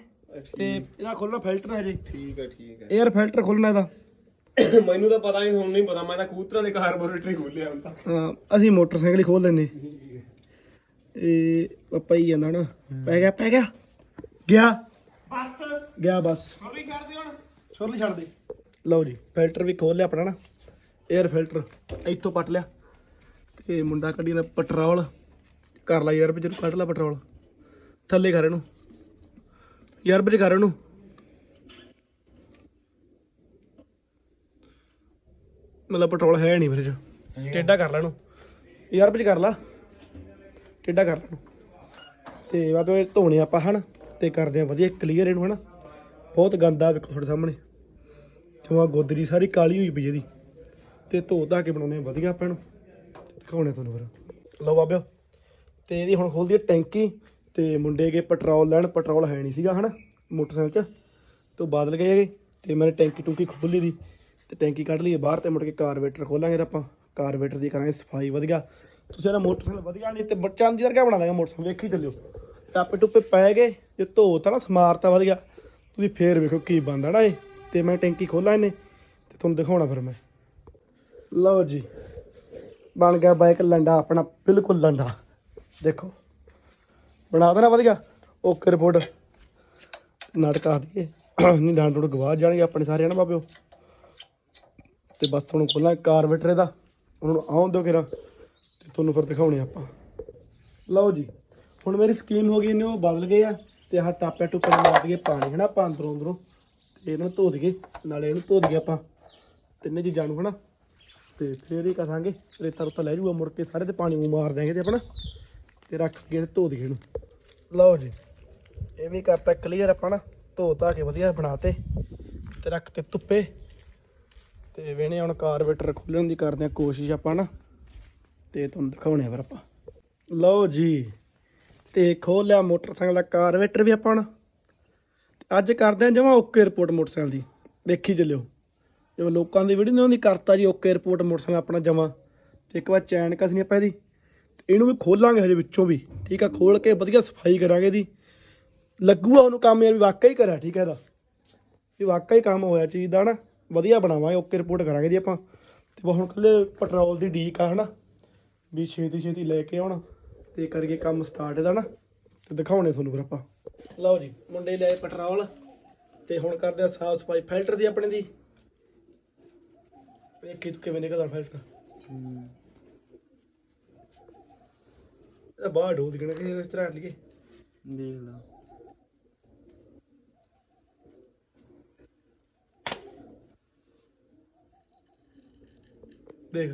ਤੇ ਇਹਦਾ ਖੋਲਣਾ ਫਿਲਟਰ ਹਜੇ। ਠੀਕ ਹੈ ਠੀਕ 에ਅਰ ਫਿਲਟਰ ਖੋਲਣਾ ਇਹਦਾ। ਹੈ ਮੈਨੂੰ ਤਾਂ ਪਤਾ ਨਹੀਂ ਤੁਹਾਨੂੰ ਨਹੀਂ ਪਤਾ। ਮੈਂ ਤਾਂ ਕਬੂਤਰਾਂ ਦੇ ਕਾਰਬੋਰੇਟਰੀ ਖੋਲਿਆ ਹੁਣ ਤਾਂ। ਹਾਂ, ਅਸੀਂ ਮੋਟਰਸਾਈਕਲ ਹੀ ਖੋਲ ਲੈਨੇ ਇਹ ਪਾਪਾ ਹੀ ਜਾਂਦਾ ਨਾ ਪੈ ਗਿਆ ਪੈ ਗਿਆ। ਗਿਆ। ਬਸ। ਗਿਆ ਬਸ। ਹੌਲੀ ਛੱਡ ਦੇ ਹੁਣ। ਛੋਰਲੀ ਛੱਡ ਦੇ। ਲਓ ਜੀ ਫਿਲਟਰ ਵੀ ਖੋਲ ਲਿਆ ਆਪਣਾ ਨਾ। 에ਅਰ ਫਿਲਟਰ ਇੱਥੋਂ ਪੱਟ ਲਿਆ ਤੇ ਮੁੰਡਾ ਕੱਢੀ ਦਾ ਪੈਟਰੋਲ ਕਰ ਲਾ ਯਾਰ ਵੀ ਜਦੋਂ ਕੱਢ ਲਾ ਪੈਟਰੋਲ, ਥੱਲੇ ਕਰ ਇਹਨੂੰ, ਯਾਰ ਵਿੱਚ ਕਰ ਇਹਨੂੰ। ਮਤਲਬ ਪੈਟਰੋਲ ਹੈ ਨਹੀਂ ਫਿਰ ਚ। ਟੇਡਾ ਕਰ ਲੈ ਯਾਰ ਵਿੱਚ ਕਰ ਲਾ। ਟੇਡਾ ਕਰ ਲੈ ਇਹਨੂੰ। ਤੇ ਬਾਬੇ ਧੋਣੇ ਆਪਾਂ ਹਨ, ਤੇ ਕਰਦੇ ਆ ਵਧੀਆ ਕਲੀਅਰ ਇਹਨੂੰ ਹਨਾ। ਬਹੁਤ ਗੰਦਾ ਵੇਖੋ ਤੁਹਾਡੇ ਸਾਹਮਣੇ। ਜਮਾ ਗੋਦਰੀ ਸਾਰੀ ਕਾਲੀ ਹੋਈ ਪਈ ਇਹਦੀ। ਤੇ ਧੋ ਧਾ ਕੇ ਬਣਾਉਣੇ ਵਧੀਆ ਆਪਾਂ ਇਹਨੂੰ ਦਿਖਾਉਣੇ ਤੁਹਾਨੂੰ ਫਿਰ। ਲਓ ਬਾਬਿਓ, ਤੇ ਇਹਦੀ ਹੁਣ ਖੋਲਦੀ ਹੈ ਟੈਂਕੀ ਤੇ ਮੁੰਡੇ ਗਏ ਪੈਟਰੋਲ ਲੈਣ, ਪੈਟਰੋਲ ਹੈ ਨਹੀਂ ਸੀਗਾ, ਹਨਾ, ਮੋਟਰਸਾਈਕਲ 'ਚ। ਤੋਂ ਬਾਦਲ ਗਏ ਹੈਗੇ ਤੇ ਮੈंने ਟੈਂਕੀ ਟੂੰਕੀ ਖੋਲੀ ਦੀ ਤੇ ਟੈਂਕੀ ਕੱਢ ਲਈਏ ਬਾਹਰ ਤੇ ਮੁੜ ਕੇ ਕਾਰਬੇਟਰ ਖੋਲਾਂਗੇ ਤਾਂ ਆਪਾਂ। ਕਾਰਬੇਟਰ ਦੀ ਕਰਾਂਗੇ ਸਫ਼ਾਈ, ਵਧੀਆ। ਤੁਸੀਂ ਇਹਦਾ ਮੋਟਰਸਾਈਕਲ ਵਧੀਆ ਨਹੀਂ ਤੇ ਬੱਚਾਂ ਦੀ ਵਰਗਾ ਬਣਾ ਦਾਂਗੇ ਮੋਟਰਸਾਈਕਲ, ਵੇਖੀ ਚੱਲਿਓ। ਟਾਪੇ ਟੁੱਪੇ ਪੈ ਗਏ, ਜੇ ਧੋਤਾ ਨਾ ਸਮਾਰਤਾ ਵਧੀਆ। ਤੁਸੀਂ ਫੇਰ ਵੇਖੋ ਕੀ ਬਣਦਾ ਨਾ ਇਹ। ਤੇ ਮੈਂ ਟੈਂਕੀ ਖੋਲਾਂ ਇਹਨੇ ਤੇ ਤੁਹਾਨੂੰ ਦਿਖਾਉਣਾ ਫਿਰ ਮੈਂ। ਲਓ ਜੀ, ਬਣ ਗਿਆ ਬਾਈਕ ਲੰਡਾ, ਆਪਣਾ ਬਿਲਕੁਲ ਲੰਡਾ। ਦੇਖੋ, ਬਣਾ ਦੇਣਾ ਵਧੀਆ। Okay, report. ਨਾਟਕਾ ਦਈਏ ਨਹੀਂ ਡਾਂਡ ਡੋੜ ਗਵਾ ਜਾਣਗੇ ਆਪਣੇ ਸਾਰੇ ਨਾ ਬਾਬਿਓ। ਤੇ ਬਸ ਤੁਹਾਨੂੰ ਖੋਲਾਂ ਕਾਰਬੇਟਰ ਇਹਦਾ ਉਹਨਾਂ ਨੂੰ ਆਉਣ ਦਿਓ ਕਿਰਾ। ਤੇ ਤੁਹਾਨੂੰ ਫਿਰ ਦਿਖਾਉਣੇ ਆਪਾਂ। ਲਓ ਜੀ, ਹੁਣ ਮੇਰੀ ਸਕੀਮ ਹੋ ਗਈ ਨੇ ਉਹ ਬਦਲ ਗਏ ਆ। ਤੇ ਆਹ ਟਾਪੇ ਟੁੱਪੇ ਨੂੰ ਮਾਰ ਦਈਏ ਪਾਣੀ, ਹਨਾ? ਆਪਾਂ ਅੰਦਰੋਂ ਅੰਦਰੋਂ। ਤੇ ਇਹਨਾਂ ਨੂੰ ਧੋ ਦਈਏ। ਨਾਲੇ ਇਹਨੂੰ ਧੋ ਦਈਏ ਆਪਾਂ। ਤਿੰਨੇ ਚੀਜ਼ਾਂ ਨੂੰ ਹਨਾ? ਤੇ ਫੇਰ ਹੀ ਕਸਾਂਗੇ ਰੇਤਾ ਰੁੱਤਾ ਲੈ ਜੂਗਾ ਮੁੜ ਕੇ ਸਾਰੇ ਤੇ ਪਾਣੀ ਨੂੰ ਮਾਰ ਦਿਆਂਗੇ ਤੇ ਆਪਣਾ, ਤੇ ਰੱਖ ਕੇ ਤੇ ਧੋ ਦਈਏ ਇਹਨੂੰ। ਲਓ ਜੀ, ਇਹ ਵੀ ਕਰਤਾ ਕਲੀਅਰ ਆਪਾਂ ਨਾ, ਧੋ ਧਾ ਕੇ ਵਧੀਆ ਬਣਾਤੇ, ਤੇ ਰੱਖ ਤੇ ਧੁੱਪੇ। ਤੇ ਵੇਣੇ ਹੁਣ ਕਾਰਬੇਟਰ ਖੋਲਣ ਦੀ ਕਰਦੇ ਆ ਕੋਸ਼ਿਸ਼ ਆਪਾਂ ਨਾ, ਤੇ ਤੁਹਾਨੂੰ ਦਿਖਾਉਣੇ ਆ ਫਿਰ ਆਪਾਂ। ਲਓ ਜੀ, ਤੇ ਖੋਲ ਲਿਆ ਮੋਟਰਸਾਈਕਲ ਦਾ ਕਾਰਬੇਟਰ ਵੀ ਆਪਾਂ ਨਾ। ਤੇ ਅੱਜ ਕਰਦੇ ਆ ਜਮਾ ਓਕੇ ਰਿਪੋਰਟ ਮੋਟਰਸਾਈਕਲ ਦੀ, ਦੇਖੀ ਚੱਲਿਓ। ਜਿਵੇਂ ਲੋਕਾਂ ਦੀ ਵੀਡੀਓ ਨਹੀਂ ਹੁੰਦੀ ਕਰਤਾ ਜੀ ਓਕੇ ਰਿਪੋਰਟ ਮੋਟਰਸਾਈਕਲ ਆਪਣਾ ਜਮਾ ਤੇ ਇੱਕ ਵਾਰ ਚੈਨ ਕਸਨੀ ਆਪਾਂ ਇਹਦੀ। ਤੇ ਇਹਨੂੰ ਵੀ ਖੋਲਾਂਗੇ ਹਜੇ ਵਿੱਚੋਂ ਵੀ। ਠੀਕ ਆ, ਖੋਲ ਕੇ ਵਧੀਆ ਸਫ਼ਾਈ ਕਰਾਂਗੇ ਇਹਦੀ। ਲੱਗੂਗਾ ਉਹਨੂੰ ਕੰਮ ਯਾਰ, ਵੀ ਵਾਕਈ ਕਰਿਆ, ਠੀਕ ਹੈ ਇਹਦਾ। ਵੀ ਵਾਕਈ ਕੰਮ ਹੋਇਆ ਚੀਜ਼ ਦਾ ਨਾ ਵਧੀਆ ਬਣਾਵਾਂਗੇ ਓਕੇ ਰਿਪੋਰਟ ਕਰਾਂਗੇ ਜੀ ਆਪਾਂ। ਤੇ ਬਸ ਹੁਣ ਕੱਲੇ ਪੈਟਰੋਲ ਦੀ ਡੀਕ ਆ, ਹਨਾ। ਵੀ ਛੇਤੀ ਛੇਤੀ ਲੈ ਕੇ ਆਉਣ। ਤੇ ਕਰਕੇ ਕੰਮ ਸਟਾਰਟ ਇਹਦਾ ਨਾ ਤੇ ਦਿਖਾਉਣੇ ਤੁਹਾਨੂੰ ਫਿਰ ਆਪਾਂ। ਲਓ ਜੀ, ਮੁੰਡੇ ਲਿਆਏ ਪੈਟਰੋਲ ਤੇ ਹੁਣ ਕਰਦੇ ਆ ਸਾਫ਼ ਸਫ਼ਾਈ ਫਿਲਟਰ ਦੀ ਆਪਣੇ ਦੀ। ਵੇਖੀ ਤੂੰ ਕਿਵੇਂ ਨਿਕਲਦਾ ਫਿਲਟਰ ਇਹ ਬਾਹਰ ਢੋਲ ਦਿਖਣਾ ਕਿ ਇਸ ਤਰ੍ਹਾਂ ਲਈਏ। ਦੇਖ ਲਾ। ਦੇਖ।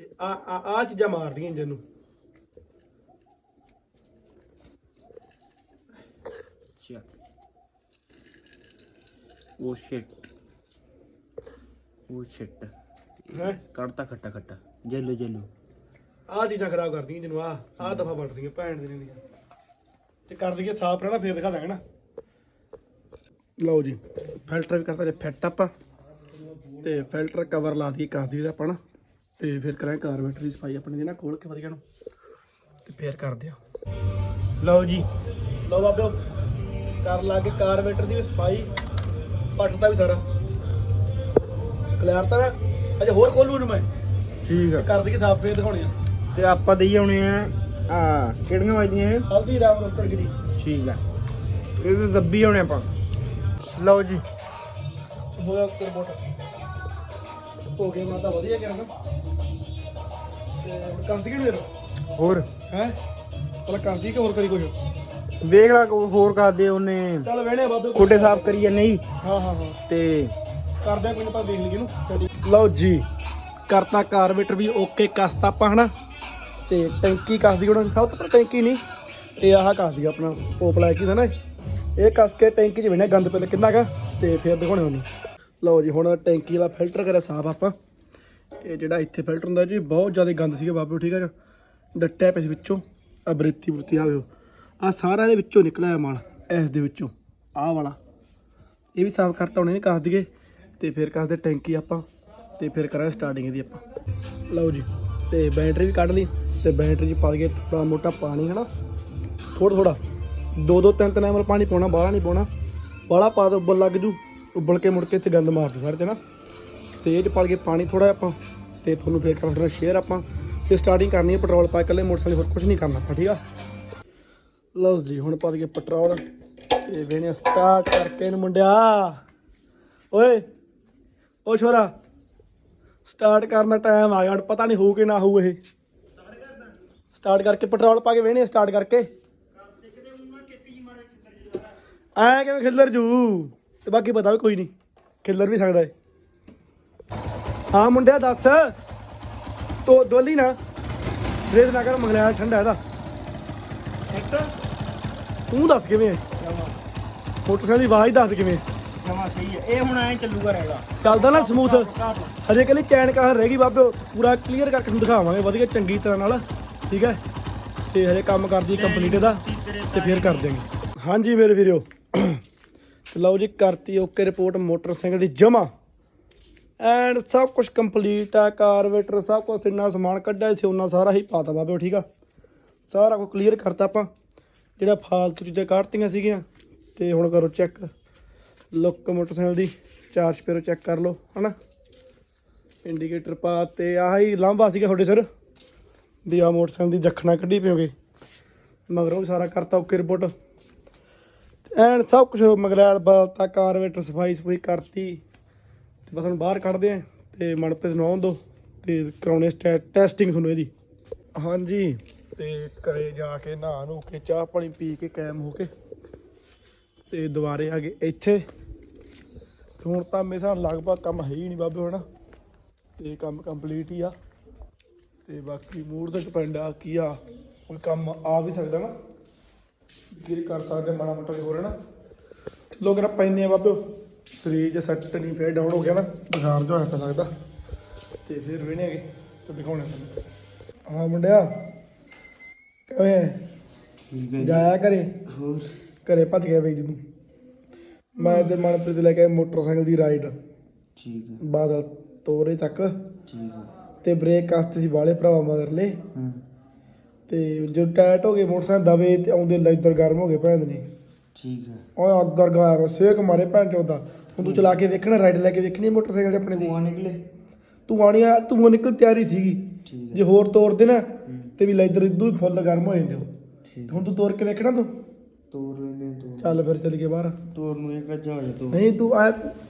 ਇਹ ਆ ਆ ਆ ਚੀਜ਼ਾਂ ਮਾਰਦੀਆਂ ਇੰਜਨ ਨੂੰ। ਚੱਕ ਉਹ ਸ਼ਿਟ ਉਹ ਸ਼ਿਟ ਹੈ? ਕੱਢਤਾ ਖੱਟਾ ਖੱਟਾ। ਜੈਲੋ ਜੈਲੋ। ਆ ਚੀਜ਼ਾਂ ਖਰਾਬ ਕਰਦੀਆਂ ਜਿਹਨੂੰ ਆ ਆ ਦਫਾ ਵੱਟਦੀਆਂ ਭੈਣ ਦੇ ਦੀਆਂ। ਤੇ ਕਰ ਦਈਏ ਸਾਫ਼ ਰਹਿਣਾ ਫੇਰ ਦਿਖਾ ਦਾਂਗੇ ਨਾ ਲਓ ਜੀ ਫਿਲਟਰ ਵੀ ਕਰਤਾ ਜੇ ਫਿੱਟ ਆਪਾਂ ਤੇ ਫਿਲਟਰ ਕਵਰ ਲਾ ਦਈਏ ਕਰ ਦਈਏ ਆਪਾਂ ਨਾ। ਤੇ ਫਿਰ ਕਰਾਂਗੇ ਕਾਰਬੇਟਰ ਦੀ ਸਫ਼ਾਈ ਆਪਣੀ ਦੀ ਨਾ ਖੋਲ ਕੇ ਵਧੀਆ ਨੂੰ। ਤੇ ਫੇਰ ਕਰਦੇ ਆ ਲਓ ਜੀ ਲਓ ਬਾਬਿਓ ਕਰ ਲਾ ਕੇ ਕਾਰਬੇਟਰ ਦੀ ਵੀ ਸਫ਼ਾਈ ਪੱਟਦਾ ਵੀ ਸਾਰਾ। ਕਲਿਆਰ ਤਾਂ ਅਜੇ ਹੋਰ ਖੋਲੂ ਨੂੰ ਮੈਂ। ਠੀਕ ਆ। ਕਰ ਦਈਏ ਸਾਫ਼ ਫੇਰ ਦਿਖਾਉਣੇ ਆ। ਤੇ ਆਪਾਂ ਦੇਈ ਆਉਣੇ ਆ ਆ ਕਿਹੜੀਆਂ ਵੱਜਦੀਆਂ ਇਹ? ਹਲਦੀ ਰਾਮ ਰੋਸਟਰ ਗਿਰੀ ਠੀਕ ਆ। ਇਹ ਵੀ ਦੱਬੀ ਆਉਣੇ ਆਪਾਂ। ਲਓ ਜੀ। ਹੋਇਆ ਕਰਬੋਟ ਹੋ ਗਿਆ ਮਾਤਾ ਵਧੀਆ ਕਰਨਾ ਤੇ ਕੰਦੀ ਕਿ ਮੇਰ ਹੋਰ? ਹੈ? ਪਹਿਲਾਂ ਕੰਦੀ ਕਿ ਹੋਰ ਕਰੀ ਕੁਝ ਵੇਖ ਲਾ ਹੋਰ ਕਰਦੇ ਉਹਨੇ। ਚੱਲ ਵੇਣੇ ਬਾਬੇ ਖੋਡੇ ਸਾਫ਼ ਕਰੀਏ ਨਹੀਂ ਹਾਂ ਹਾਂ ਹਾਂ। ਤੇ ਕਰਦੇ ਆ ਕੋਈ ਨਾ ਆਪਾਂ ਦੇਖ ਲਈਏ ਨੂੰ। ਲਓ ਜੀ, ਕਰਤਾ ਕਾਰਬੇਟਰ ਵੀ ਓਕੇ ਕਸਤਾ ਆਪਾਂ, ਹਨਾ? ਤੇ ਟੈਂਕੀ ਕੱਸਦੀ ਉਹਨਾਂ ਸਭ ਤੋਂ ਪਹਿਲਾਂ ਟੈਂਕੀ ਨਹੀਂ, ਤੇ ਆਹ ਕੱਸਦੀ ਆਪਣਾ ਪੋਪ ਲੈ ਕੇ ਨਾ ਇਹ। ਕੱਸ ਕੇ ਟੈਂਕੀ 'ਚ ਵੇਣੇ ਗੰਦ ਪਹਿਲੇ ਕਿੰਨਾ ਕਾ ਤੇ ਫਿਰ ਦਿਖਾਉਣੇ ਉਹਨੂੰ ਲਓ ਜੀ, ਹੁਣ ਟੈਂਕੀ ਵਾਲਾ ਫਿਲਟਰ ਕਰਿਆ ਸਾਫ਼ ਆਪਾਂ। ਇਹ ਜਿਹੜਾ ਇੱਥੇ ਫਿਲਟਰ ਹੁੰਦਾ ਜੀ, ਬਹੁਤ ਜ਼ਿਆਦਾ ਗੰਦ ਸੀਗਾ ਬਾਬੂ ਠੀਕ ਹੈ ਡੱਟਿਆ ਪਿਆ ਸੀ ਵਿੱਚੋਂ। ਆ ਬਰੇਤੀ ਬਰਤੀ ਆਵੇ ਆ ਸਾਰਾ ਇਹਦੇ ਵਿੱਚੋਂ ਨਿਕਲਿਆ ਮਾਲ, ਇਸ ਦੇ ਵਿੱਚੋਂ। ਆਹ ਵਾਲਾ। ਇਹ ਵੀ ਸਾਫ਼ ਕਰਤਾ ਹੁਣੇ ਕਸ ਦਈਏ ਤੇ ਫਿਰ ਕਰਦੇ ਟੈਂਕੀ ਆਪਾਂ, ਤੇ ਫਿਰ ਕਰਾਂਗੇ ਸਟਾਰਟਿੰਗ ਦੀ ਆਪਾਂ। ਲਓ ਜੀ, ਤੇ ਬੈਟਰੀ ਵੀ ਕੱਢ ਲਈ, ਤੇ ਬੈਟਰੀ 'ਚ ਪਾ ਕੇ ਥੋੜਾ ਮੋਟਾ ਪਾਣੀ, ਹਨਾ? ਥੋੜਾ ਥੋੜਾ ਦੋ ਦੋ ਤਿੰਨ ਤਿੰਨ ਐਮਲ ਪਾਣੀ ਪਾਉਣਾ, ਬਾਹਲਾ ਨਹੀਂ ਪਾਉਣਾ। ਬਾਹਲਾ ਪਾ ਦੋ, ਉੱਬਲ ਲੱਗ ਜੂ, ਉੱਬਲ ਕੇ ਮੁੜ ਕੇ ਇੱਥੇ ਗੰਦ ਮਾਰ ਦੂ ਸਾਰੇ ਤੇ ਨਾ ਤੇ ਇਹ 'ਚ ਪਾ ਕੇ ਪਾਣੀ ਥੋੜਾ ਆਪਾਂ, ਤੇ ਤੁਹਾਨੂੰ ਫੇਰ ਕਰਾਂਗੇ ਸ਼ੇਅਰ ਆਪਾਂ। ਤੇ ਸਟਾਰਟਿੰਗ ਕਰਨੀ ਹੈ ਪੈਟਰੋਲ ਪਾ ਕੇ ਇਕੱਲੇ ਮੋਟਰਸਾਈਕਲ ਹੋਰ ਕੁਝ ਨਹੀਂ ਕਰਨਾ ਆਪਾਂ, ਠੀਕ ਆ? ਲਓ ਜੀ, ਹੁਣ ਪਾ ਦਈਏ ਪੈਟਰੋਲ ਤੇ ਵੇਨੇ ਸਟਾਰਟ ਕਰਕੇ ਇਹਨੂੰ ਮੁੰਡਿਆ। ਓਏ! ਓ ਛੋਰਾ ਸਟਾਰਟ ਕਰਨ ਦਾ ਟਾਈਮ ਆ ਗਿਆ ਹੁਣ ਪਤਾ ਨਹੀਂ ਹੋਊ ਕਿ ਨਾ ਹੋਊ ਇਹ। ਸਟਾਰਟ ਕਰਕੇ ਪੈਟਰੋਲ ਪਾ ਕੇ ਵੇਨੇ ਸਟਾਰਟ ਕਰਕੇ। ਐ ਕਿਵੇਂ ਖਿੱਲਰ ਜੂ? ਤੇ ਬਾਕੀ ਪਤਾ ਵੀ ਕੋਈ ਨਹੀਂ ਖਿੱਲਰ ਵੀ ਸਕਦਾ ਏ। ਹਾਂ ਮੁੰਡਿਆ ਦੱਸ। ਤੋ ਦੋਲੀ ਨਾ ਰੇਤ ਨਾ ਕਰ ਮੰਗਲਿਆ ਠੰਡਾ ਇਹਦਾ। ਤੂੰ ਦੱਸ ਕਿਵੇਂ ਹੈ ਮੋਟਰਸਾਈਕਲ ਦੀ ਆਵਾਜ਼ ਦੱਸ ਕਿਵੇਂ ਜਮਾ ਸਹੀ ਹੈ। ਇਹ ਹੁਣ ਐ ਚੱਲੂਗਾ ਚੱਲਦਾ ਨਾ ਸਮੂਥ ਹਜੇ ਕੱਲੀ ਚੈਨ ਕਾਹਰ ਰਹਿ ਗਈ ਬਾਬੇ ਪੂਰਾ ਕਲੀਅਰ ਕਰਕੇ ਤੁਹਾਨੂੰ ਦਿਖਾਵਾਂਗੇ ਵਧੀਆ ਚੰਗੀ ਤਰ੍ਹਾਂ ਨਾਲ ਠੀਕ ਹੈ? ਤੇ ਹਜੇ ਕੰਮ ਕਰਦੀ ਕੰਪਲੀਟ ਇਹਦਾ ਤੇ ਫਿਰ ਕਰ ਦਿਆਂਗੇ। ਹਾਂਜੀ ਮੇਰੇ ਵੀਰੋ ਤੇ ਲਓ ਜੀ ਕਰਤੀ ਓਕੇ ਰਿਪੋਰਟ ਮੋਟਰਸਾਈਕਲ ਦੀ ਜਮਾ ਐਂਡ ਸਭ ਕੁਝ ਕੰਪਲੀਟ ਆ ਕਾਰਵੇਟਰ ਸਭ ਕੁਝ ਇੰਨਾ ਸਮਾਨ ਕੱਢਿਆ ਸੀ ਉਹਨਾਂ ਸਾਰਾ ਹੀ ਪਾਤਾ ਬਾਬੇ ਠੀਕ ਆ? ਸਾਰਾ ਕੁਝ ਕਲੀਅਰ ਕਰਤਾ ਆਪਾਂ ਜਿਹੜਾ ਫਾਲਤੂ ਚੀਜ਼ਾਂ ਕੱਢਤੀਆਂ ਸੀਗੀਆਂ ਤੇ ਹੁਣ ਕਰੋ ਚੈੱਕ ਲੁੱਕ ਮੋਟਰਸਾਈਕਲ ਦੀ, ਚਾਰ ਸਪੇਰੋ ਚੈੱਕ ਕਰ ਲਓ, ਹਨਾ? ਇੰਡੀਕੇਟਰ ਪਾ ਤੇ ਆਹੀ ਲਾਂਭਾ ਸੀਗਾ ਤੁਹਾਡੇ ਸਰ, ਵੀ ਆ ਮੋਟਰਸਾਈਕਲ ਦੀ ਜਖਣਾ ਕੱਢੀ ਪਿਓਗੇ ਮਗਰੋਂ ਸਾਰਾ ਕਰਤਾ, ਓਕੇ ਰਿਪੋਰਟ ਐਨ ਸਭ ਕੁਝ ਮਗਲੈਲ ਬਲਤਾ ਕਾਰਵੇਟਰ ਸਫ਼ਾਈ ਸਫ਼ਾਈ ਕਰਤੀ। ਤੇ ਬਸ ਹੁਣ ਬਾਹਰ ਕੱਢਦੇ ਆ, ਤੇ ਮਨਪ੍ਰੀਤ ਨੂੰ ਆਉਣ ਦੋ, ਤੇ ਕਰਾਉਣੇ ਟੈਸਟਿੰਗ ਤੁਹਾਨੂੰ ਇਹਦੀ। ਹਾਂਜੀ, ਤੇ ਘਰੇ ਜਾ ਕੇ ਨਹਾ ਨੂੰ ਕੇ, ਚਾਹ ਪਾਣੀ ਪੀ ਕੇ ਕਾਇਮ ਹੋ ਕੇ, ਤੇ ਦੁਬਾਰੇ ਆ ਗਏ ਇੱਥੇ। ਹੁਣ ਤਾਂ ਮੇਰੇ ਨਾਲ ਲਗਭਗ ਕੰਮ ਹੈ ਹੀ ਨਹੀਂ ਬਾਬੇ ਹੁਣ। ਤੇ ਕੰਮ ਕੰਪਲੀਟ ਹੀ ਆ। ਤੇ ਬਾਕੀ ਮੂਡ ਤੇ ਡਿਪੈਂਡ ਆ ਕੀ ਆ। ਕੋਈ ਕੰਮ ਆ ਵੀ ਸਕਦਾ ਨਾ। ਕੀ ਕਰ ਸਕਦੇ ਮਾੜਾ ਮੋਟਾ ਵੀ ਹੋ ਰਿਹਾ ਨਾ। ਲੋਕ ਨਾ ਪੈਨੇ ਆ ਬਾਬੇ। ਸਰੀਰ ਜੇ ਸੈੱਟ ਨਹੀਂ ਫੇਰ ਡਾਊਨ ਹੋ ਗਿਆ ਨਾ। ਬੁਖਾਰ ਜਿਹਾ ਹੋਇਆ ਲੱਗਦਾ। ਤੇ ਫਿਰ ਵੇਣੇ ਹੈਗੇ ਤੇ ਦਿਖਾਉਣੇ ਤੁਹਾਨੂੰ। ਹਾਂ ਮੁੰਡਿਆ ਕਿਵੇਂ? ਹੈ? ਠੀਕ ਹੈ ਜਾਇਆ ਘਰੇ? ਹੋਰ? ਘਰੇ ਭੱਜ ਗਿਆ ਬਈ ਜਦੋਂ। ਮੈਂ ਤੇ ਮਨਪ੍ਰੀਤ ਲੈ ਕੇ ਆਏ ਮੋਟਰਸਾਈਕਲ ਦੀ ਰਾਈਡ। ਠੀਕ ਹੈ। ਬਾਦਲ ਤੋਰੇ ਤੱਕ। ਠੀਕ ਹੈ। ਤੇ ਬ੍ਰੇਕ ਕਾਸਤੇ ਸੀ ਬਾਲੇ ਭਰਾਵਾ ਮਗਰਲੇ। ਹਾਂ। ਤੇ ਜਦੋਂ ਟਾਇਟ ਹੋ ਗਏ ਮੋਟਰਸਾਈਕਲ ਦਵੇ ਤੇ ਆਉਂਦੇ ਲੈਦਰ ਗਰਮ ਹੋ ਗਏ ਭੈਣ ਦੇ। ਨੇ ਠੀਕ ਹੈ। ਉਹ ਅੱਗ ਗਰਗਾਇਆ ਵਾ ਸੇਕ ਮਾਰੇ ਭੈਣ ਚੋਦਾ ਹੁਣ ਤੂੰ ਚਲਾ ਕੇ ਵੇਖਣਾ ਰਾਈਡ ਲੈ ਕੇ ਵੇਖਣੀ ਮੋਟਰਸਾਈਕਲ ਤੇ ਆਪਣੇ ਦੀ। ਧੂਆਂ ਨਿਕਲੇ। ਤੂੰ ਆਣੀ ਆ ਤੂੰ ਨਿਕਲ ਤਿਆਰੀ ਸੀਗੀ। ਜੇ ਹੋਰ ਤੋਰਦੇ ਨਾ ਤੇ ਵੀ ਲੈਦਰ ਇਦੋਂ ਹੀ ਫੁੱਲ ਗਰਮ ਹੋ ਜਾਂਦੇ ਠੀਕ ਹੁਣ ਤੂੰ ਤੋਰ ਕੇ ਵੇਖਣਾ ਤੂੰ। ਤੋਰ ਲੈਨੇ ਤੂੰ ਚੱਲ ਫਿਰ ਚੱਲ ਕੇ ਬਾਹਰ। ਤੋਰ ਨੂੰ ਇੱਕ ਜਾ ਜਾ ਤੂੰ ਨਹੀਂ ਤੂੰ ਆ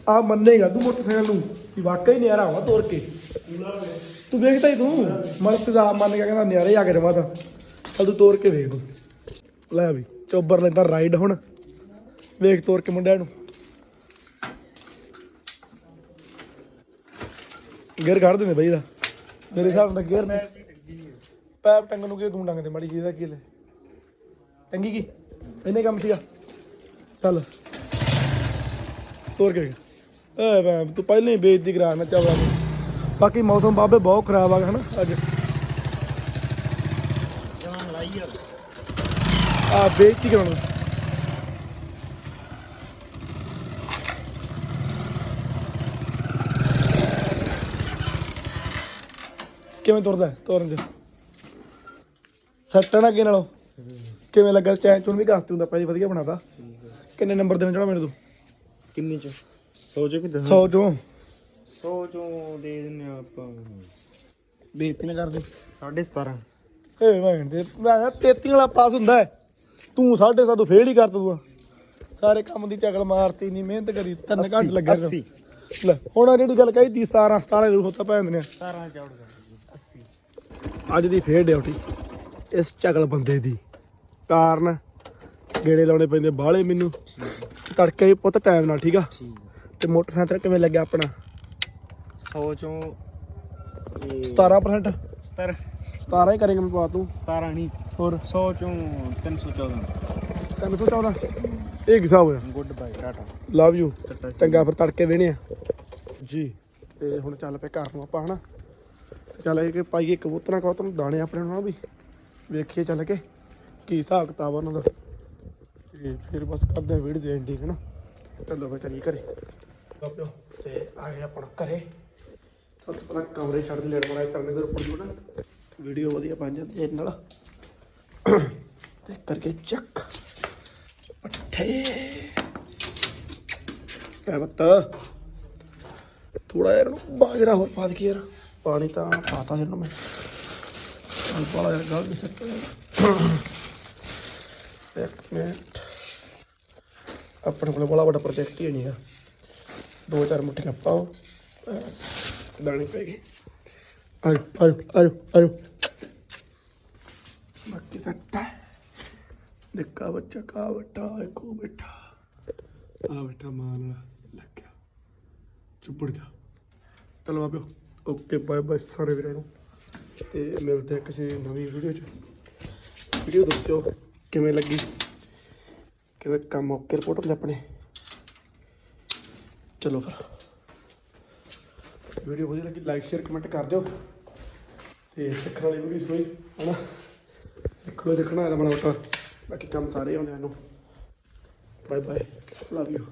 ਆ ਮੰਨੇਗਾ ਤੂੰ ਮੋਟਰਸਾਈਕਲ ਨੂੰ ਵੀ ਵਾਕਈ ਨਿਆਰਾ ਵਾ ਤੋਰ ਕੇ। ਤੂੰ ਵੇਖਦਾ ਹੀ ਤੂੰ। ਮਨ ਤੇ ਆ ਮੰਨ ਗਿਆ ਕਹਿੰਦਾ ਨਿਆਰੇ ਆ ਕੇ ਰਵਾ ਤਾਂ। ਚੱਲ ਤੂੰ ਤੋਰ ਕੇ ਵੇਖ। ਤੂੰ ਲੈ ਵੀ ਚੋਬਰ ਲੈਂਦਾ ਰਾਈਡ ਹੁਣ। ਵੇਖ ਤੋਰ ਕੇ ਮੁੰਡਿਆਂ ਨੂੰ। ਗੇਅਰ ਕੱਢ ਦਿੰਦੇ ਬਈ ਦਾ ਮੇਰੇ ਹਿਸਾਬ ਨਾਲ ਗੇਅਰ ਪੈਪ ਟੰਗ ਨੂੰ ਕੀ ਤੂੰ ਡੰਗਦੇ ਮਾੜੀ ਜੀ ਦਾ ਕੀ ਲੈ? ਟੰਗੀ ਕੀ? ਇੰਨੇ ਕੰਮ ਸੀਗਾ। ਚੱਲ। ਤੋਰ ਕੇ ਏ ਮੈਂ ਤੂੰ ਪਹਿਲਾਂ ਹੀ ਬੇਇੱਜ਼ਤੀ ਕਰਾ ਨਾ। ਚਾਹਵਾ ਬਾਕੀ ਮੌਸਮ ਬਾਬੇ ਬਹੁਤ ਖਰਾਬ ਆ ਗਿਆ ਹਨਾ, ਅੱਜ। ਜਾਨ ਲਾਈ ਯਾਰ ਆ, ਬੇਇੱਜ਼ਤੀ ਕਰਾਉਣਾ। ਕਿਵੇਂ ਤੁਰਦਾ ਹੈ? ਤੋਰਨ ਚ। ਸੈੱਟ ਨਾ ਅੱਗੇ ਨਾਲੋਂ? ਕਿਵੇਂ ਲੱਗਾ? ਚੈਨ ਚੁਣ ਵੀ ਘਸ ਤੇ ਹੁੰਦਾ ਭਾਜੀ ਵਧੀਆ ਬਣਾਤਾ। ਕਿੰਨੇ ਨੰਬਰ ਦੇਣਾ ਚਾਹਣਾ ਮੈਨੂੰ ਤੂੰ? ਕਿੰਨੇ ਚ? 100 ਚ ਕਿ 100 ਚੋਂ। 100 ਚੋਂ ਦੇ ਦਿੰਨੇ ਆਪਾਂ। ਬੇਇੱਜ਼ਤੀ ਨਾ ਕਰਦੇ 17.5 ਏ ਭੈਣ ਦੇ ਮੈਂ ਕਿਹਾ 33 ਵਾਲਾ ਪਾਸ ਹੁੰਦਾ ਹੈ। ਤੂੰ ਸਾਢੇ ਸੱਤ ਤੋਂ ਫੇਲ ਹੀ ਕਰਤਾ ਤੂੰ ਸਾਰੇ ਕੰਮ ਦੀ ਚਕਲ ਮਾਰਤੀ ਨਹੀਂ ਮਿਹਨਤ ਕਰੀ ਤਿੰਨ ਘੰਟੇ ਅੱਸੀ। ਲੈ ਹੁਣ ਆਹ ਜਿਹੜੀ ਗੱਲ ਕਹੀ ਤੀ 17 17 ਨੂੰ ਹੋਤਾ ਭੈਣ ਨੇ। 17 ਚੌੜ 80 ਅੱਜ ਦੀ ਫੇਰ ਡਿਊਟੀ ਇਸ ਚਕਲ ਬੰਦੇ ਦੀ। ਕਾਰਨ ਗੇੜੇ ਲਾਉਣੇ ਪੈਂਦੇ ਬਾਹਲੇ ਮੈਨੂੰ। ਤੜਕੇ ਪੁੱਤ ਟਾਈਮ ਨਾਲ ਠੀਕ ਆ? ਤੇ ਮੋਟਰਸਾਈਕਲ ਕਿਵੇਂ ਲੱਗਿਆ ਆਪਣਾ? 100 ਚੋਂ 17% 17 17 ਹੀ ਕਰੇਂਗੇ ਮੈਂ ਪਾ ਤੂੰ। 17 ਨਹੀਂ। ਹੋਰ? 100 ਚੋਂ 314 314 ਇਹ ਹਿਸਾਬ ਹੋਇਆ? Goodbye tata. Love you. ਚੰਗਾ ਫਿਰ ਤੜਕੇ ਵੇਣੇ ਆ। ਜੀ। ਤੇ ਹੁਣ ਚੱਲ ਪਏ ਘਰ ਨੂੰ ਆਪਾਂ ਹਨਾ? ਚੱਲ ਇਹ ਕਿ ਪਾਈਏ ਕਬੂਤਰਾਂ ਕਬੂਤਰ ਨੂੰ ਦਾਣੇ ਆਪਣੇ ਨੂੰ ਨਾ ਵੀ। ਵੇਖੀਏ ਚੱਲ ਕੇ। ਕੀ ਹਿਸਾਬ ਕਿਤਾਬ ਆ ਉਹਨਾਂ ਦਾ? ਤੇ ਫਿਰ ਬਸ ਕਰਦੇ ਆ ਵੀਡੀਓ ਦੀ ਐਂਡਿੰਗ ਨਾ ਚਲੋ ਫਿਰ ਚੱਲੀਏ ਘਰੇ। ਬਾਬਿਓ ਤੇ ਆ ਗਏ ਆਪਣਾ ਘਰੇ। ਸਭ ਤੋਂ ਪਹਿਲਾਂ ਕਮਰੇ ਛੱਡ ਦੇ ਲੈਣ ਵਾਲਾ ਚੜਨੇ ਦੇ ਉੱਪਰ ਨੂੰ ਨਾ ਵੀਡੀਓ ਵਧੀਆ ਬਣ ਜਾਂਦੀ ਹੈ ਇਹਦੇ ਨਾਲ। ਤੇ ਕਰਕੇ ਚੱਕ। ਪੱਠੇ। ਪੈ ਬੱਤਾ। ਥੋੜਾ ਯਾਰ ਇਹਨੂੰ ਬਾਜਰਾ ਹੋਰ ਪਾ ਦੇ ਯਾਰ। ਪਾਣੀ ਤਾਂ ਪਾਤਾ ਇਹਨੂੰ ਮੈਂ। ਹੁਣ ਯਾਰ, ਗੱਲ ਨਹੀਂ ਸਕਦਾ ਇੱਕ ਮਿੰਟ ਆਪਣੇ ਕੋਲ ਬੜਾ ਵੱਡਾ ਪ੍ਰੋਜੈਕਟ ਹੀ ਨਹੀਂ ਆ ਦੋ ਚਾਰ ਮੁੱਠੀਆਂ ਪਾਓ ਦਾਣੇ ਪੈ ਗਏ। ਆਜੋ ਆਜੋ ਆਜੋ ਆਜੋ। ਬਾਕੀ ਸੱਟਾ। ਨਿੱਕਾ ਬੱਚਾ ਕਾ ਬੱਟਾ ਇੱਕੋ ਬੈਠਾ। ਆ ਬੈਠਾ ਮਾਂ ਨਾਲ, ਲੱਗਿਆ। ਚੁੱਪੜ ਜਾ। ਚਲੋ ਮਾਪਿਓ ਓਕੇ, ਬਾਏ ਬਾਏ ਸਾਰੇ ਵੀਰਾਂ ਨੂੰ। ਤੇ ਮਿਲਦੇ ਆ ਕਿਸੇ ਨਵੀਂ ਵੀਡੀਓ 'ਚ। ਵੀਡੀਓ ਦੱਸਿਓ। ਕਿਵੇਂ ਲੱਗੀ? ਕਿਵੇਂ ਕੰਮ ਓਕੇ ਰਿਪੋਰਟ ਹੁੰਦੇ ਆਪਣੇ? ਚਲੋ ਫਿਰ। ਵੀਡੀਓ ਵਧੀਆ ਲੱਗੀ ਲਾਈਕ ਸ਼ੇਅਰ ਕਮੈਂਟ ਕਰ ਦਿਓ। ਤੇ ਸਿੱਖਣ ਵਾਲੀ ਵੀਡੀਓ ਕੋਈ, ਹਨਾ? ਸਿੱਖ ਲਓ ਸਿੱਖਣਾ ਹੈ ਤਾਂ ਮਾੜਾ ਮੋਟਾ। ਬਾਕੀ ਕੰਮ ਸਾਰੇ ਆਉਂਦੇ ਹਨ ਬਾਏ ਬਾਏ ਲਵ ਯੂ